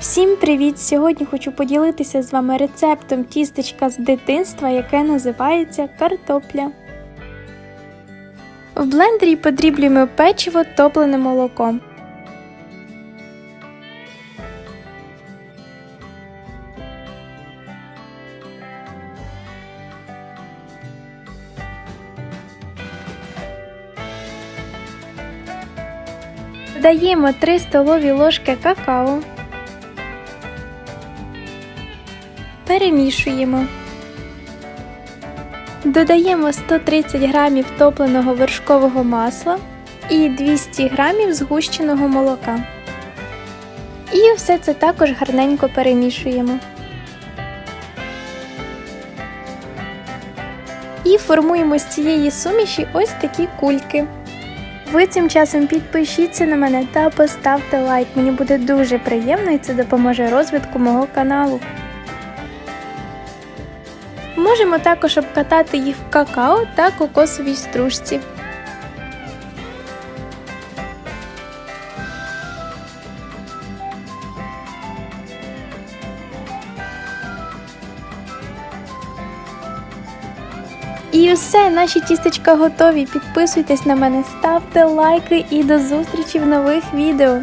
Всім привіт! Сьогодні хочу поділитися з вами рецептом тістечка з дитинства, яке називається картопля. В блендері подріблюємо печиво топленим молоком. Додаємо 3 столові ложки какао. Перемішуємо. Додаємо 130 г топленого вершкового масла і 200 г згущеного молока. І все це також гарненько перемішуємо. І формуємо з цієї суміші ось такі кульки. Ви цим часом підпишіться на мене та поставте лайк. Мені буде дуже приємно і це допоможе розвитку мого каналу. Можемо також обкатати їх в какао та кокосовій стружці. І все, наші тістечка готові. Підписуйтесь на мене, ставте лайки і до зустрічі в нових відео.